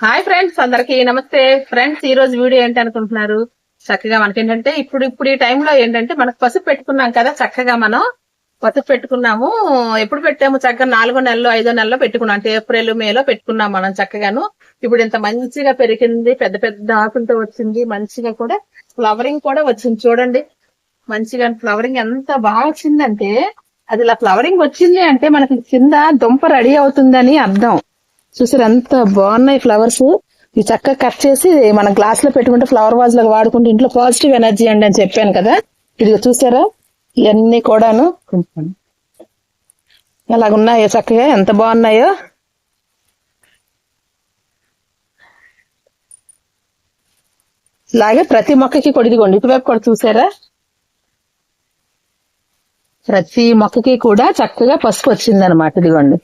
Hi friends అందరికి నమస్తే. Friends ఈ రోజు వీడియో ఏంటి అనుకుంటున్నారు? చక్కగా మనకేంటంటే ఇప్పుడు ఇప్పుడు ఈ టైంలో ఏంటంటే మనకు పసుపు పెట్టుకున్నాం కదా చక్కగా మనం పసుపు పెట్టుకున్నాము. ఎప్పుడు పెట్టాము? చక్కగా నాలుగో నెలలో ఐదో నెలలో పెట్టుకున్నాం. అంటే ఏప్రిల్ మేలో పెట్టుకున్నాం మనం చక్కగాను. ఇప్పుడు ఇంత మంచిగా పెరిగింది పెద్ద పెద్ద ఆకులతో వచ్చింది. మంచిగా కూడా ఫ్లవరింగ్ కూడా వచ్చింది. చూడండి. మంచిగా ఫ్లవరింగ్ ఎంత బాగా వచ్చిందంటే అది ఇలా ఫ్లవరింగ్ వచ్చింది అంటే మనకి కింద దుంప రెడీ అవుతుందని అర్థం. చూసారు ఎంత బాగున్నాయి ఫ్లవర్స్. ఈ చక్కగా కట్ చేసి మన గ్లాస్లో పెట్టుకుంటే ఫ్లవర్ వాజ్ లాగా వాడుకుంటే ఇంట్లో పాజిటివ్ ఎనర్జీ అండి అని చెప్పాను కదా. ఇది చూసారా? ఇవన్నీ కూడాను అలాగున్నాయో చక్కగా ఎంత బాగున్నాయో. ఇలాగే ప్రతి మొక్కకి కూడా ఇదిగోండి ఇటువైపు కూడా చూసారా? ప్రతి మొక్కకి కూడా చక్కగా పసుపు వచ్చిందనమాట ఇదిగోండి.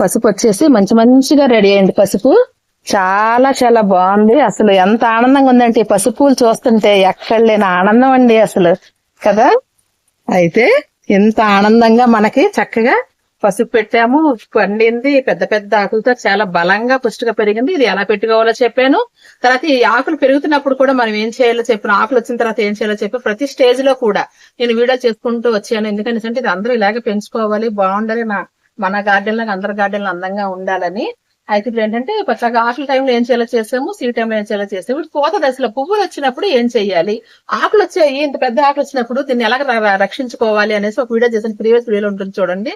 పసుపు వచ్చేసి మంచి మంచిగా రెడీ అయింది పసుపు. చాలా చాలా బాగుంది. అసలు ఎంత ఆనందంగా ఉందంటే ఈ పసుపు చూస్తుంటే ఎక్కడ లేని ఆనందం అండి అసలు. కదా? అయితే ఎంత ఆనందంగా మనకి చక్కగా పసుపు పెట్టాము. పండింది పెద్ద పెద్ద ఆకులతో చాలా బలంగా పుష్టిగా పెరిగింది. ఇది ఎలా పెట్టుకోవాలో చెప్పాను. తర్వాత ఈ ఆకులు పెరుగుతున్నప్పుడు కూడా మనం ఏం చేయాలో చెప్పిన ఆకులు వచ్చిన తర్వాత ఏం చేయాలో చెప్పి ప్రతి స్టేజ్లో కూడా నేను వీడియో చేసుకుంటూ వచ్చాను. ఎందుకంటే ఇది అందరూ ఇలాగే పెంచుకోవాలి బాగుండాలి నా మన గార్డెన్ లాగా అందరి గార్డెన్ అందంగా ఉండాలని. అయితే ఇప్పుడు ఏంటంటే చక్కగా ఆకుల టైంలో ఏం చేయాలో చేసాము సీ టైంలో ఏం చేయాలో చేసాము ఇప్పుడు కోత దశలో పువ్వులు వచ్చినప్పుడు ఏం చేయాలి? ఆకులు వచ్చాయి ఇంత పెద్ద ఆకులు వచ్చినప్పుడు దీన్ని ఎలా ర- రక్షించుకోవాలి అనేసి ఒక వీడియో చేసిన ప్రీవియస్ వీడియోలో ఉంటుంది చూడండి.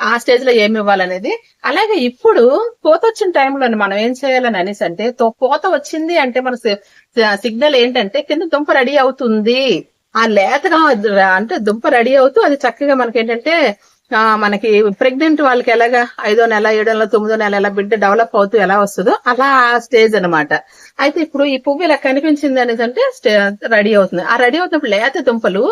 ఆ స్టేజ్లో ఏమి ఇవ్వాలనేది. అలాగే ఇప్పుడు కోత వచ్చిన టైంలో మనం ఏం చేయాలని అనేసి అంటే కోత వచ్చింది అంటే మన సిగ్నల్ ఏంటంటే కింద దుంప రెడీ అవుతుంది. ఆ లేతగా అంటే దుంప రెడీ అవుతూ అది చక్కగా మనకి ఏంటంటే మనకి ప్రెగ్నెంట్ వాళ్ళకి ఎలాగా? ఐదో నెల ఏడో నెల తొమ్మిదో నెల ఎలా బిడ్డ డెవలప్ అవుతూ ఎలా వస్తుందో అలా స్టేజ్ అన్నమాట. అయితే ఇప్పుడు ఈ పువ్వు ఇలా కనిపించింది అనేసి అంటే రెడీ అవుతుంది. ఆ రెడీ అవుతున్నప్పుడు లేత దుంపలు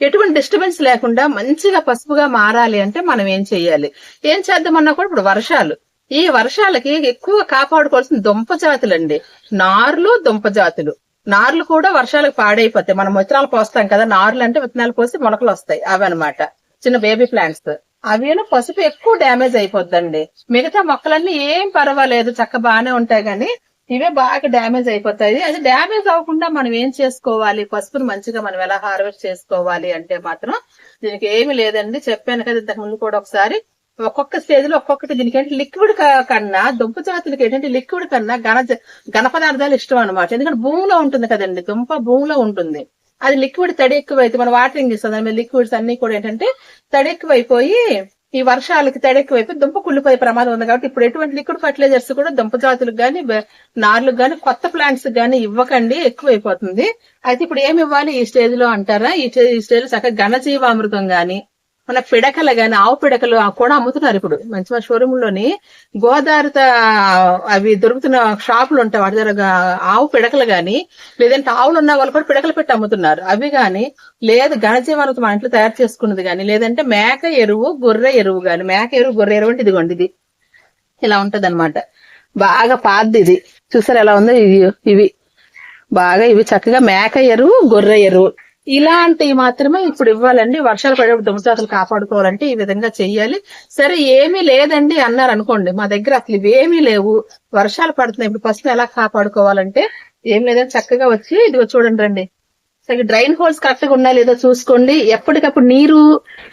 ఎటువంటి డిస్టర్బెన్స్ లేకుండా మంచిగా పసుపుగా మారాలి అంటే మనం ఏం చేయాలి ఏం చేద్దామన్నా కూడా ఇప్పుడు వర్షాలు. ఈ వర్షాలకి ఎక్కువ కాపాడుకోవాల్సిన దుంప జాతులండి. నార్లు దుంప జాతులు. నార్లు కూడా వర్షాలకు పాడైపోతాయి. మనం విత్తనాలు పోస్తాం కదా నార్లు అంటే విత్తనాలు పోసి మొలకలు వస్తాయి. అవి అన్నమాట చిన్న బేబీ ప్లాంట్స్. అవేను పసుపు ఎక్కువ డ్యామేజ్ అయిపోద్దండి. మిగతా మొక్కలన్నీ ఏం పర్వాలేదు చక్క బాగానే ఉంటాయి కానీ ఇవే బాగా డ్యామేజ్ అయిపోతాయి. అది డ్యామేజ్ అవ్వకుండా మనం ఏం చేసుకోవాలి? పసుపును మంచిగా మనం ఎలా హార్వెస్ట్ చేసుకోవాలి అంటే మాత్రం దీనికి ఏమి లేదండి. చెప్పాను కదా ఇంతకు ముందు కూడా ఒకసారి. ఒక్కొక్క స్టేజ్లో ఒక్కొక్కటి దీనికి ఏంటి? లిక్విడ్ కన్నా దుంప జాతులకి ఏంటంటే లిక్విడ్ కన్నా ఘన ఘన పదార్థాలు ఇష్టం అనమాట ఎందుకంటే భూమిలో ఉంటుంది కదండి. దుంప భూమిలో ఉంటుంది. అది లిక్విడ్ తడి ఎక్కువైతే మనం వాటరింగ్ ఇస్తాం దాని మీద లిక్విడ్స్ అన్ని కూడా ఏంటంటే తడి ఎక్కువైపోయి ఈ వర్షాలకి తడి ఎక్కువైపోయి దుంప కుళ్ళిపోయే ప్రమాదం ఉంది కాబట్టి ఇప్పుడు ఎటువంటి లిక్విడ్ ఫర్టిలైజర్స్ కూడా దుంప జాతులకు కానీ నార్లకు కానీ కొత్త ప్లాంట్స్ కానీ ఇవ్వకండి. ఎక్కువైపోతుంది. అయితే ఇప్పుడు ఏమి ఇవ్వాలి ఈ స్టేజ్లో అంటారా? ఈ ఈ స్టేజ్లో చక్కగా ఘనజీవామృతం కానీ మన పిడకలు గాని ఆవు పిడకలు కూడా అమ్ముతున్నారు ఇప్పుడు. మంచి మంచి షోరూమ్లోని గోదావరిత అవి దొరుకుతున్న షాపులు ఉంటాయి. వాటి దగ్గర ఆవు పిడకలు గాని లేదంటే ఆవులు ఉన్న వాళ్ళు కూడా పిడకలు పెట్టి అమ్ముతున్నారు. అవి గాని లేదు ఘనజీవామృతం మన ఇంట్లో తయారు చేసుకున్నది గాని లేదంటే మేక ఎరువు గొర్రె ఎరువు గాని మేక ఎరువు గొర్రె ఎరువు అంటే ఇదిగోండి ఇది. ఇలా ఉంటది బాగా పాతది ఇది. చూసారు ఎలా ఉందో ఇవి ఇవి. బాగా ఇవి చక్కగా మేక ఎరువు గొర్రె ఎరువు. ఇలాంటివి మాత్రమే ఇప్పుడు ఇవ్వాలండి. వర్షాలు పడేప్పుడు దుమ్మజాతులు కాపాడుకోవాలంటే ఈ విధంగా చెయ్యాలి. సరే ఏమీ లేదండి అన్నారు అనుకోండి. మా దగ్గర అసలు ఇవేమీ లేవు. వర్షాలు పడుతున్నాయి. ఇప్పుడు పసుపు ఎలా కాపాడుకోవాలంటే ఏం లేదని చక్కగా వచ్చి ఇదిగో చూడండి రండి. సరే డ్రైన్ హోల్స్ కరెక్ట్గా ఉన్నా లేదో చూసుకోండి. ఎప్పటికప్పుడు నీరు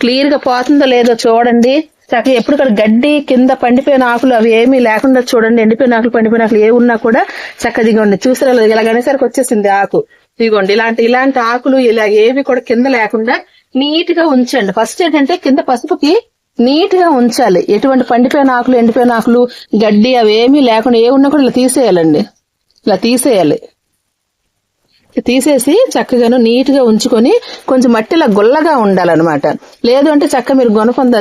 క్లియర్గా పోతుందో లేదో చూడండి. చక్కగా ఎప్పుడు గడ్డి కింద పండిపోయిన ఆకులు అవి ఏమీ లేకుండా చూడండి. ఎండిపోయిన ఆకులు పండిపోయిన ఆకులు ఏ ఉన్నా కూడా చక్కగా ఉండి చూసారా? లేదా? ఇలా గణేసరికి వచ్చేసింది ఆకు. ఇదిగోండి ఇలాంటి ఇలాంటి ఆకులు ఇలా ఏవి కూడా కింద లేకుండా నీట్గా ఉంచండి. ఫస్ట్ ఏంటంటే కింద పసుపుకి నీట్గా ఉంచాలి. ఎటువంటి పండిపోయిన ఆకులు ఎండిపోయిన ఆకులు గడ్డి అవి లేకుండా ఏ ఉన్నా కూడా ఇలా తీసేయాలండి. ఇలా తీసేయాలి. తీసేసి చక్కగాను నీట్గా ఉంచుకొని కొంచెం మట్టిలా గుల్లగా ఉండాలన్నమాట. లేదు అంటే చక్క మీరు గొనపం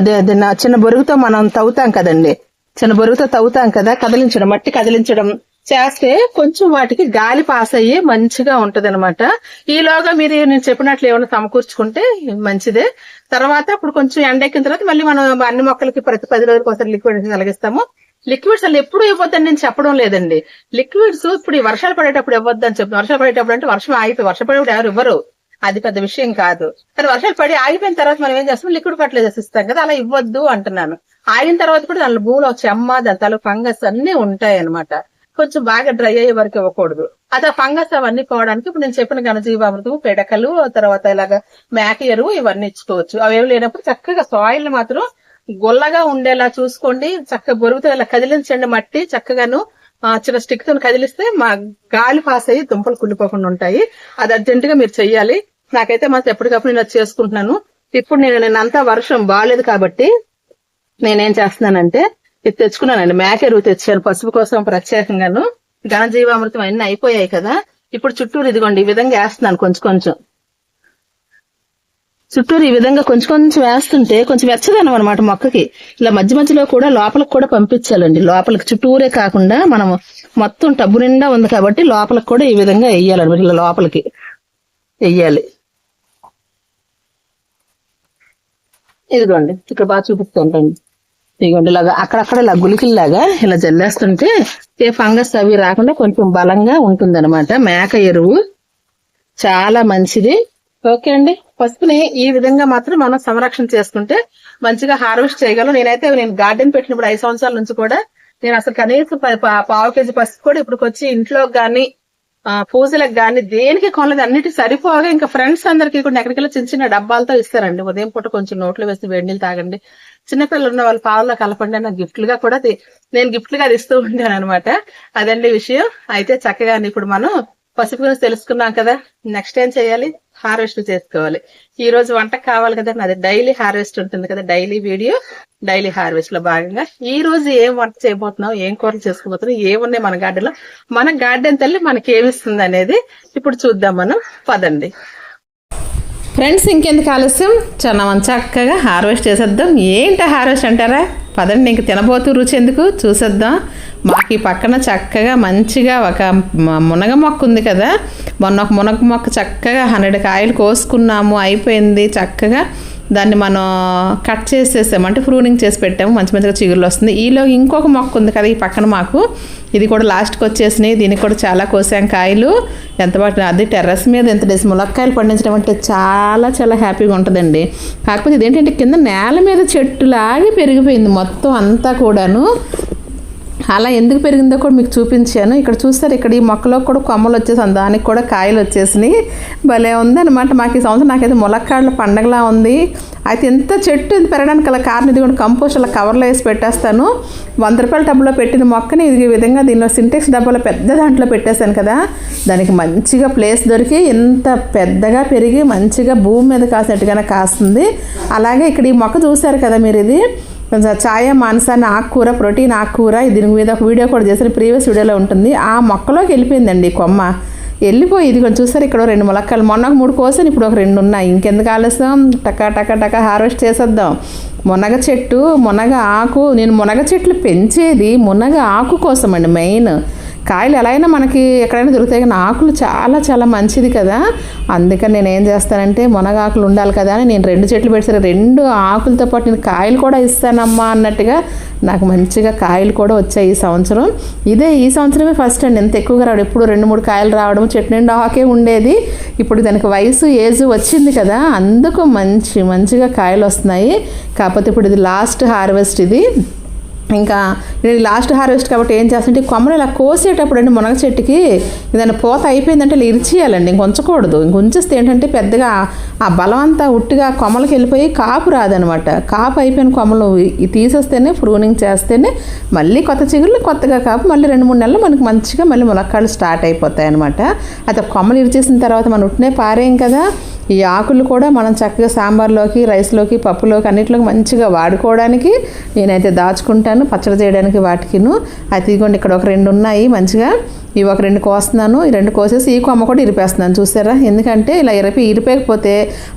చిన్న బొరుగుతో మనం తవ్వుతాం కదండి. చిన్న బొరుగుతో తవ్వుతాం కదా కదిలించడం మట్టి కదిలించడం. చేస్తే కొంచెం వాటికి గాలి పాస్ అయ్యి మంచిగా ఉంటది అనమాట ఈలోగా మీరు నేను చెప్పినట్లు ఏమైనా సమకూర్చుకుంటే మంచిదే. తర్వాత ఇప్పుడు కొంచెం ఎండెక్కిన తర్వాత మళ్ళీ మనం అన్ని మొక్కలకి ప్రతి పది రోజులకు ఒకసారి లిక్విడ్ కలిగిస్తాము లిక్విడ్స్ అసలు ఎప్పుడు ఇవ్వద్దని నేను చెప్పడం లేదండి. లిక్విడ్స్ ఇప్పుడు ఈ వర్షాలు పడేటప్పుడు ఇవ్వద్దు అని చెప్తాను వర్షాలు పడేటప్పుడు అంటే వర్షం ఆగిపోయి వర్షం పడేటప్పుడు ఎవరు ఇవ్వరు. అది పెద్ద విషయం కాదు. కానీ వర్షాలు పడి ఆగిపోయిన తర్వాత మనం ఏం చేస్తాం? లిక్విడ్ ఫర్టిలైజర్స్ ఇస్తాం కదా అలా ఇవ్వద్దు అంటున్నాను. ఆగిన తర్వాత కూడా దాని భూమిలో చెమ్మ దాని తల ఫంగస్ అన్ని ఉంటాయి అనమాట కొంచెం బాగా డ్రై అయ్యే వరకు ఇవ్వకూడదు. అది ఆ ఫంగస్ అవన్నీ పోవడానికి ఇప్పుడు నేను చెప్పిన ఘనజీవామృతం పిడకలు తర్వాత ఇలాగ మేక ఎరువు ఇవన్నీ ఇచ్చుకోవచ్చు. అవేమి లేనప్పుడు చక్కగా సాయిల్ మాత్రం గుల్లగా ఉండేలా చూసుకోండి. చక్కగా బొరుగుతో ఇలా కదిలించండి మట్టి చక్కగాను. ఆ, చిన్న స్టిక్తో కదిలిస్తే మా గాలి పాస్ అయ్యి దుంపలు కుళ్ళిపోకుండా ఉంటాయి. అది అర్జెంట్గా మీరు చెయ్యాలి. నాకైతే మాత్రం ఎప్పటికప్పుడు నేను చేసుకుంటున్నాను. ఇప్పుడు నేను నేను అంతా వర్షం బాగాలేదు కాబట్టి నేనేం చేస్తున్నానంటే ఇది తెచ్చుకున్నానండి. మేక ఎరువు తెచ్చాను. పసుపు కోసం ప్రత్యేకంగాను. ఘనజీవామృతం అన్ని అయిపోయాయి కదా. ఇప్పుడు చుట్టూరు ఇదిగోండి ఈ విధంగా వేస్తున్నాను కొంచెం కొంచెం. చుట్టూరు ఈ విధంగా కొంచెం కొంచెం వేస్తుంటే కొంచెం వెచ్చదనం అనమాట మొక్కకి. ఇలా మధ్య మధ్యలో కూడా లోపలికి కూడా పంపించాలండి. లోపలికి చుట్టూరే కాకుండా మనం మొత్తం టబ్బు నిండా ఉంది కాబట్టి లోపలికి కూడా ఈ విధంగా వెయ్యాలన్నమాట ఇలా లోపలికి వెయ్యాలి ఇదిగోండి ఇక్కడ బాగా చూపిస్తాను రండి. ఇదిగోండి ఇలాగా అక్కడక్కడ ఇలా గులికిల్లాగా ఇలా జల్లేస్తుంటే ఏ ఫంగస్ అవి రాకుండా కొంచెం బలంగా ఉంటుంది మేక ఎరువు చాలా మంచిది. ఓకే అండి. పసుపుని ఈ విధంగా మాత్రం మనం సంరక్షణ చేసుకుంటే మంచిగా హార్వెస్ట్ చేయగలం. నేనైతే నేను గార్డెన్ పెట్టినప్పుడు ఐదు సంవత్సరాల నుంచి కూడా నేను అసలు కనీసం పావు కేజీ పసుపు కూడా ఇప్పుడు వచ్చి ఇంట్లో కానీ పూజలకు కానీ దేనికి కొనలేదు. అన్నిటి సరిపోగా ఇంకా ఫ్రెండ్స్ అందరికి కూడా ఎక్కడికెళ్ళి చిన్న చిన్న డబ్బాలతో ఇస్తారండి. ఉదయం పూట కొంచెం నోట్లో వేసి వేడి నీళ్ళు తాగండి. చిన్నపిల్లలు ఉన్న వాళ్ళు పావుల్లో కలపండి నాకు గిఫ్ట్లుగా కూడా నేను గిఫ్ట్లుగా అది ఇస్తూ ఉంటాను అనమాట అదండి విషయం. అయితే చక్కగా ఇప్పుడు మనం పసుపు గురించి తెలుసుకున్నాం కదా. నెక్స్ట్ ఏం చేయాలి? హార్వెస్ట్ చేసుకోవాలి. ఈ రోజు వంటకు కావాలి కదా. అది డైలీ హార్వెస్ట్ ఉంటుంది కదా. డైలీ వీడియో డైలీ హార్వెస్ట్లో భాగంగా. ఈ రోజు ఏం వంట చేయబోతున్నాం? ఏం కూరలు చేసుకోబోతున్నాం? ఏమున్నాయి మన గార్డెన్లో మన గార్డెన్ తల్లి మనకి ఏమిస్తుంది అనేది ఇప్పుడు చూద్దాం మనం. పదండి. ఫ్రెండ్స్ ఇంకెందుకు ఆలస్యం? చాలా చక్కగా హార్వెస్ట్ చేసేద్దాం. ఏంటి హార్వెస్ట్ అంటారా? పదండి ఇంక తినబోతూ రుచి ఎందుకు? చూసేద్దాం. మాకు ఈ పక్కన చక్కగా మంచిగా ఒక మునగ మొక్క ఉంది కదా. మొన్న ఒక మునగ మొక్క చక్కగా హండ్రెడ్ కాయలు కోసుకున్నాము అయిపోయింది. చక్కగా దాన్ని మనం కట్ చేసేసామంటే ప్రూనింగ్ చేసి పెట్టాము. మంచి మంచిగా చిగురులు వస్తుంది. ఈలో ఇంకొక మొక్క ఉంది కదా ఈ పక్కన మాకు. ఇది కూడా లాస్ట్కి వచ్చేసినాయి. దీనికి కూడా చాలా కోసాం కాయలు. ఎంత పట్టిన అది టెర్రస్ మీద ఎంత డేసి ములక్కాయలు పండించడం అంటే చాలా చాలా హ్యాపీగా ఉంటుందండి. కాకపోతే ఇదేంటంటే కింద నేల మీద చెట్టులాగే పెరిగిపోయింది మొత్తం అంతా కూడాను. అలా ఎందుకు పెరిగిందో కూడా మీకు చూపించాను. ఇక్కడ చూస్తారు ఇక్కడ ఈ మొక్కలో కూడా కొమ్మలు వచ్చేసాను దానికి కూడా కాయలు వచ్చేసినాయి. భలే ఉందన్నమాట. మాకు ఈ సంవత్సరం నాకైతే ములక్కాడల పండగలా ఉంది. అయితే ఇంత చెట్టు పెరగడానికి అలా కారణం ఇది కూడా కంపోస్ట్ అలా కవర్లో వేసి పెట్టేస్తాను. వంద రూపాయల డబ్బులో పెట్టిన మొక్కని ఇది విధంగా దీనిలో సింటెక్స్ డబ్బాలో పెద్ద దాంట్లో పెట్టేశాను కదా. దానికి మంచిగా ప్లేస్ దొరికి ఇంత పెద్దగా పెరిగి మంచిగా భూమి మీద కాసినట్టుగానే కాస్తుంది. అలాగే ఇక్కడ ఈ మొక్క చూశారు కదా మీరు ఇది. కొంచెం ఛాయ మాంసాన్ని ఆకుకూర ప్రోటీన్ ఆకుకూర దీని మీద ఒక వీడియో కూడా చేసిన ప్రీవియస్ వీడియోలో ఉంటుంది. ఆ మొక్కలోకి వెళ్ళిపోయిందండి కొమ్మ. వెళ్ళిపోయి ఇది కొంచెం చూసారు ఇక్కడ రెండు ములక్కలు మొన్న ఒక మూడు కోసాను ఇప్పుడు ఒక రెండు ఉన్నాయి. ఇంకెందుకు ఆలస్యం? టకా టకా టకా హార్వెస్ట్ చేసేద్దాం. మునగ చెట్టు మునగ ఆకు. నేను మునగ చెట్లు పెంచేది మునగ ఆకు కోసం అండి మెయిన్. కాయలు ఎలా అయినా మనకి ఎక్కడైనా దొరుకుతాయి. కానీ ఆకులు చాలా చాలా మంచిది కదా. అందుకని నేను ఏం చేస్తానంటే మునగాకులు ఉండాలి కదా అని నేను రెండు చెట్లు పెడతాను రెండు ఆకులతో పాటు నేను కాయలు కూడా ఇస్తానమ్మా అన్నట్టుగా నాకు మంచిగా కాయలు కూడా వచ్చాయి ఈ సంవత్సరం. ఇదే ఈ సంవత్సరమే ఫస్ట్ అండి. ఎంత ఎక్కువగా రావడం. ఎప్పుడు రెండు మూడు కాయలు రావడం చెట్టు నిండా ఆకే ఉండేది. ఇప్పుడు దానికి వయసు ఏజ్ వచ్చింది కదా. అందుకు మంచి మంచిగా కాయలు వస్తున్నాయి. కాకపోతే ఇప్పుడు ఇది లాస్ట్ హార్వెస్ట్ ఇది. ఇంకా ఇది లాస్ట్ హార్వెస్ట్ కాబట్టి ఏం చేస్తుంటే కొమ్మలు ఇలా కోసేటప్పుడు అండి మునగ చెట్టుకి ఏదైనా పోత అయిపోయిందంటే ఇలా ఇరిచేయాలండి ఇంక ఉంచకూడదు. ఇంక ఉంచేస్తే ఏంటంటే పెద్దగా ఆ బలం అంతా ఉట్టిగా కొమ్మలకి వెళ్ళిపోయి కాపు రాదనమాట. కాపు అయిపోయిన కొమ్మలు తీసేస్తేనే ప్రూనింగ్ చేస్తేనే మళ్ళీ కొత్త చిగురులు కొత్తగా కాపు మళ్ళీ రెండు మూడు నెలలు మనకి మంచిగా మళ్ళీ ములక్కాళ్ళు స్టార్ట్ అయిపోతాయి అనమాట అయితే కొమ్మలు ఇరిచేసిన తర్వాత మనం ఉట్టినే పారేయం కదా. ఈ ఆకులు కూడా మనం చక్కగా సాంబార్లోకి రైస్లోకి పప్పులోకి అన్నిట్లోకి మంచిగా వాడుకోవడానికి నేనైతే దాచుకుంటాను. పచ్చడి చేయడానికి వాటికిను. అయితే ఇదిగోండి ఇక్కడ ఒక రెండు ఉన్నాయి మంచిగా. ఇవి ఒక రెండు కోస్తున్నాను. ఈ రెండు కోసేసి ఈ కొమ్మ కూడా ఇరిపేస్తున్నాను. చూసారా? ఎందుకంటే ఇలా ఇరిపి ఇరిపేకపోతే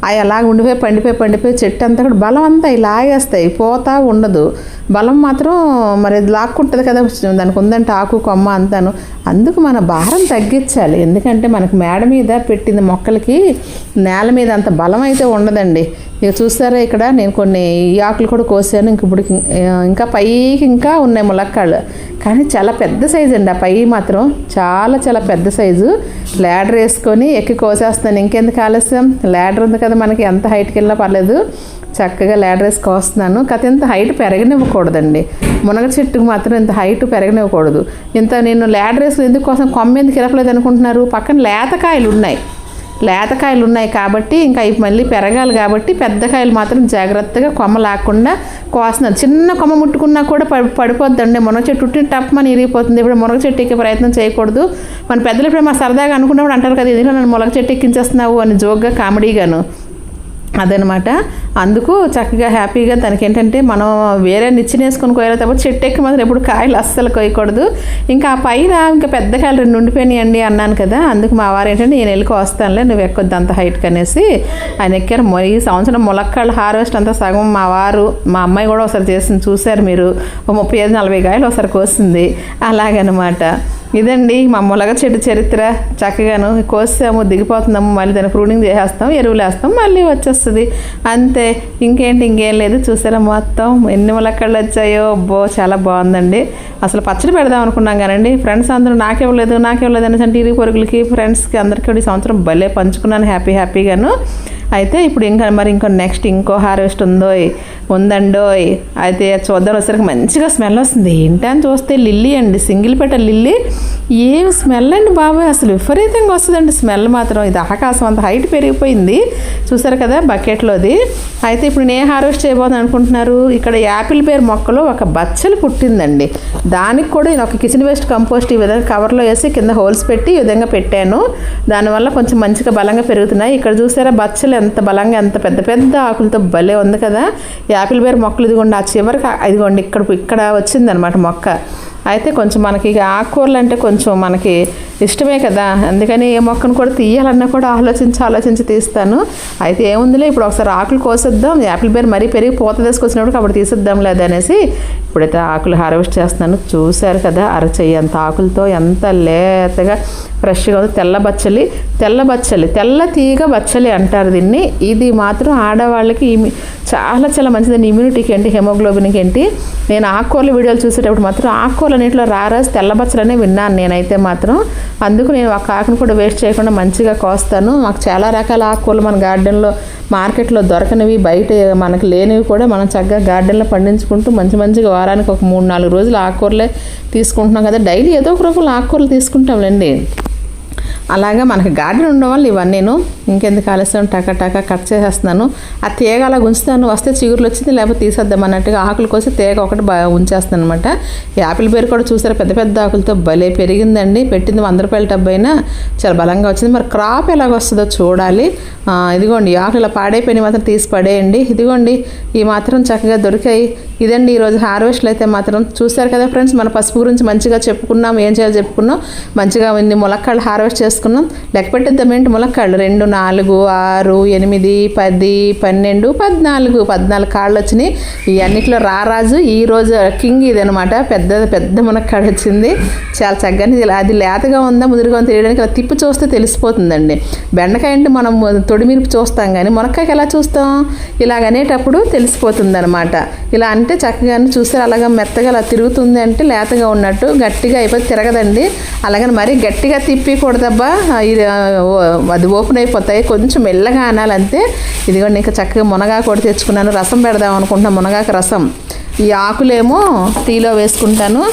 అవి అలా ఉండిపోయి పండిపోయి పండిపోయి చెట్టు అంతా కూడా బలం అంతా ఇలాగేస్తాయి పోతా ఉండదు. బలం మాత్రం మరి లాక్కుంటుంది కదా. దానికి ఉందంటే ఆకు కొమ్మ అంతాను. అందుకు మన భారం తగ్గించాలి. ఎందుకంటే మనకు మేడ మీద పెట్టిన మొక్కలకి నేల మీద అంత బలం అయితే ఉండదండి. ఇక చూస్తారా ఇక్కడ నేను కొన్ని ఈ ఆకులు కూడా కోసాను. ఇంక ఇప్పుడు ఇంకా పై పైకి ఇంకా ఉన్నాయి ములక్కాళ్ళు. కానీ చాలా పెద్ద సైజు అండి. ఆ పై మాత్రం చాలా చాలా పెద్ద సైజు. ల్యాడర్ వేసుకొని ఎక్కి కోసేస్తాను ఇంకెందుకు ఆలస్యం? ల్యాడర్ ఉంది కదా మనకి ఎంత హైట్కి వెళ్ళినా పర్లేదు. చక్కగా ల్యాడర్ వేసి కోస్తున్నాను. కాకపోతే ఇంత హైట్ పెరగనివ్వకూడదండి. మునగ చెట్టుకు మాత్రం ఇంత హైట్ పెరగనివ్వకూడదు. ఇంత నేను ల్యాడర్ వేసుకుని ఎందుకు కోసం కొమ్మ ఎందుకు ఇరపలేదు అనుకుంటున్నారు పక్కన లేతకాయలు ఉన్నాయి. లేతకాయలు ఉన్నాయి కాబట్టి ఇంకా అవి మళ్ళీ పెరగాలి కాబట్టి పెద్ద కాయలు మాత్రం జాగ్రత్తగా కొమ్మ లాక్కుండా కోస్తున్నారు. చిన్న కొమ్మ ముట్టుకున్నా కూడా పడి పడిపోద్దండి. మునగ చెట్టు ఉట్టి టప్ మన ఇరిగిపోతుంది. ఇప్పుడు మునగ చెట్టు ఎక్కే ప్రయత్నం చేయకూడదు. మన పెద్దలు ఇప్పుడు మా సరదాగా అనుకున్నప్పుడు అంటారు కదా ఇదిలో నన్ను మునగ చెట్టు ఎక్కించేస్తున్నావు అని జోక్గా కామెడీగాను. అదనమాట. అందుకు చక్కగా హ్యాపీగా తనకి ఏంటంటే మనం వేరే నిచ్చెన వేసుకొని కోయాలి తప్ప చెట్టు ఎక్కి మాత్రం ఎప్పుడు కాయలు అస్సలు కోయకూడదు ఇంకా ఆ పైన ఇంకా పెద్ద కాయలు రెండు ఉండిపోయినాయండి అన్నాను కదా అందుకు మా వారు ఏంటంటే నేను వెళ్ళి వస్తానులే నువ్వు ఎక్కొద్దు అంత హైట్ కనేసి ఆయన ఎక్కారు. ఈ సంవత్సరం ములక్కాళ్ళ హార్వెస్ట్ అంతా సగం మా వారు మా అమ్మాయి కూడా ఒకసారి చేసింది చూశారు మీరు. ఓ ముప్పై ఐదు నలభై కాయలు ఒకసారి కోసింది. అలాగనమాట. ఇదండి మా ములగ చెట్టు చరిత్ర. చక్కగాను కోసాము దిగిపోతున్నాము మళ్ళీ దాన్ని ప్రూనింగ్ చేసేస్తాం ఎరువులు వేస్తాం మళ్ళీ వచ్చేస్తుంది. అంతే ఇంకేంటి ఇంకేం లేదు. చూసారా మొత్తం ఎన్ని ములక్కళ్ళు వచ్చాయో? బో చాలా బాగుందండి. అసలు పచ్చడి పెడదాం అనుకున్నాం కానండి. ఫ్రెండ్స్ అందరూ నాకివ్వలేదు నాకివ్వలేదు అనేసి అంటే ఇరుగు పొరుగులకి ఫ్రెండ్స్కి అందరికీ కూడా ఈ సంవత్సరం భలే పంచుకున్నాను హ్యాపీ హ్యాపీగాను. అయితే ఇప్పుడు ఇంకా మరి ఇంకో నెక్స్ట్ ఇంకో హార్వెస్ట్ ఉందో ఉందండోయ్. అయితే చూద్దాం వచ్చరికి మంచిగా స్మెల్ వస్తుంది. ఏంటి అని చూస్తే లిల్లీ అండి. సింగిల్ పెట్ట లిల్లీ. ఏం స్మెల్ అండి బాబాయ్. అసలు విపరీతంగా వస్తుందండి స్మెల్ మాత్రం. ఇది ఆకాశం అంత హైట్ పెరిగిపోయింది. చూసారు కదా బకెట్లోది అయితే ఇప్పుడు నేను హార్వెస్ట్ చేయబోదని అనుకుంటున్నారు. ఇక్కడ యాపిల్ పేరు మొక్కలో ఒక బచ్చలు పుట్టిందండి. దానికి కూడా నేను ఒక కిచెన్ వేస్ట్ కంపోస్ట్ ఈ విధంగా కవర్లో వేసి కింద హోల్స్ పెట్టి ఈ విధంగా పెట్టాను. దానివల్ల కొంచెం మంచిగా బలంగా పెరుగుతున్నాయి. ఇక్కడ చూసారా బచ్చలు ఎంత బలంగా ఎంత పెద్ద పెద్ద ఆకులతో భలే ఉంది కదా. యాపిల్ బేర్ మొక్కలు ఇదిగోండి ఆ చివరికి ఇదిగోండి ఇక్కడ ఇక్కడ వచ్చిందనమాట మొక్క. అయితే కొంచెం మనకి ఇక ఆకుకూరలు అంటే కొంచెం మనకి ఇష్టమే కదా. అందుకని ఏ మొక్కను కూడా తీయాలన్నా కూడా ఆలోచించి ఆలోచించి తీస్తాను. అయితే ఏముందిలే ఇప్పుడు ఒకసారి ఆకులు కోసేద్దాం. యాపిల్ బేర్ మరీ పెరిగి పూత తీసుకొచ్చినప్పుడు అప్పుడు తీసేద్దాం లేదనేసి ఇప్పుడైతే ఆకులు హార్వెస్ట్ చేస్తున్నాను. చూశారు కదా అరచెయ్యి అంత ఆకులతో ఎంత లేతగా ఫ్రెష్గా ఉంది. తెల్ల బచ్చలి తెల్ల బచ్చలి తెల్ల తీగ బచ్చలి అంటారు దీన్ని. ఇది మాత్రం ఆడవాళ్ళకి చాలా చాలా మంచిదండి. ఇమ్యూనిటీకి ఏంటి హెమోగ్లోబిన్కి ఏంటి? నేను ఆకుకూరల వీడియోలు చూసేటప్పుడు మాత్రం ఆకుకూరలు నీటిలో రారాసి తెల్లబచ్చలనే విన్నాను నేనైతే మాత్రం. అందుకు నేను ఒక ఆకును కూడా వేస్ట్ చేయకుండా మంచిగా కోస్తాను. మాకు చాలా రకాల ఆకుకూరలు మన గార్డెన్లో మార్కెట్లో దొరకనివి బయట మనకు లేనివి కూడా మనం చక్కగా గార్డెన్లో పండించుకుంటూ మంచి మంచిగా వారానికి ఒక మూడు నాలుగు రోజులు ఆకుకూరలే తీసుకుంటున్నాం కదా. డైలీ ఏదో ఒక రూపంలో ఆకుకూరలు తీసుకుంటాంలేండి అలాగా మనకి గార్డెన్ ఉండడం వల్ల ఇవన్నీను ఇంకెందుకు ఆలస్యం టక టక కట్ చేసేస్తున్నాను. ఆ తీగ అలా గుంచుతాను వస్తే చిగురులు వచ్చింది లేకపోతే తీసేద్దాం అన్నట్టుగా ఆకులు కోసి తీగ ఒకటి బాగా ఉంచేస్తాను అనమాట యాపిల్ పేరు కూడా చూసారు పెద్ద పెద్ద ఆకులతో భలే పెరిగిందండి. పెట్టింది వంద రూపాయల డబ్బైనా అయినా చాలా బలంగా వచ్చింది. మరి క్రాప్ ఎలాగ వస్తుందో చూడాలి. ఇదిగోండి ఆకులు ఇలా పాడైపోయిన మాత్రం తీసి పడేయండి. ఇదిగోండి ఈ మాత్రం చక్కగా దొరికాయి. ఇదండి ఈరోజు హార్వెస్ట్లు అయితే మాత్రం చూశారు కదా ఫ్రెండ్స్ మన పసుపు గురించి మంచిగా చెప్పుకున్నాం ఏం చేయాలో చెప్పుకున్నాం. మంచిగా ఇన్ని ములక్కాళ్ళు హార్వెస్ట్ చేసుకున్నాం. లెక్క పెట్టేద్దాం ఏంటి ములక్కాళ్ళు. రెండు నాలుగు ఆరు ఎనిమిది పది పన్నెండు పద్నాలుగు. పద్నాలుగు కాళ్ళు వచ్చినాయి. ఈ అన్నిట్లో రారాజు ఈ రోజు కింగ్ ఇది అనమాట పెద్ద పెద్ద మునక్కాడ వచ్చింది. చాలా చక్కగా అది లేతగా ఉందా ముదురుగా ఉందా తెలియడానికి అలా తిప్పి చూస్తే తెలిసిపోతుందండి. బెండకాయ అంటే మనం తొడిమిరుపు చూస్తాం కానీ మునక్కాయకి ఎలా చూస్తాం? ఇలాగ అనేటప్పుడు తెలిసిపోతుంది అనమాట ఇలా అంటే చక్కగానే చూస్తే అలాగా మెత్తగా అలా తిరుగుతుంది అంటే లేతగా ఉన్నట్టు గట్టిగా అయిపోతే తిరగదండి. అలాగని మరీ గట్టిగా తిప్పకూడదబ్బా ఇది అది ఓపెన్ అయిపోతాయి. కొంచెం మెల్లగా అనాలంతే ఇదిగోండి ఇంకా చక్కగా మునగాకు కూడా తెచ్చుకున్నాను. రసం పెడదాం అనుకుంటున్నాను మునగాకు రసం. ఈ ఆకులేమో టీలో వేసుకుంటాను.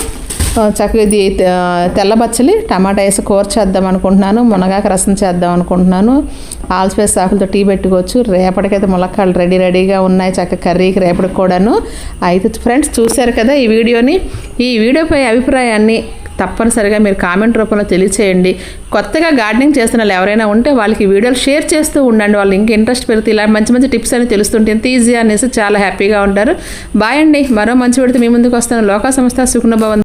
చక్కగా ఇది తెల్లబచ్చలి తెల్ల బచ్చలి టమాటా వేసి కూర చేద్దాం అనుకుంటున్నాను. మునగాకు రసం చేద్దాం అనుకుంటున్నాను. ఆల్స్పేస్ ఆకులతో టీ పెట్టుకోవచ్చు. రేపటికైతే ములక్కాళ్ళు రెడీ రెడీగా ఉన్నాయి. చక్కగా కర్రీకి రేపటికి కూడాను. అయితే ఫ్రెండ్స్ చూశారు కదా ఈ వీడియోని? ఈ వీడియోపై అభిప్రాయాన్ని తప్పనిసరిగా మీరు కామెంట్ రూపంలో తెలియచేయండి. కొత్తగా గార్డెనింగ్ చేస్తున్న వాళ్ళు ఎవరైనా ఉంటే వాళ్ళకి వీడియోలు షేర్ చేస్తూ ఉండండి. వాళ్ళు ఇంకా ఇంట్రెస్ట్ పెడితే ఇలా మంచి మంచి టిప్స్ అని తెలుస్తుంటే ఎంత ఈజీ అనేసి చాలా హ్యాపీగా ఉంటారు. బాయ్ అండి. మరో మంచి పెడితే మీ ముందుకు వస్తాను. లోకా సంస్థ సుఖనుభవం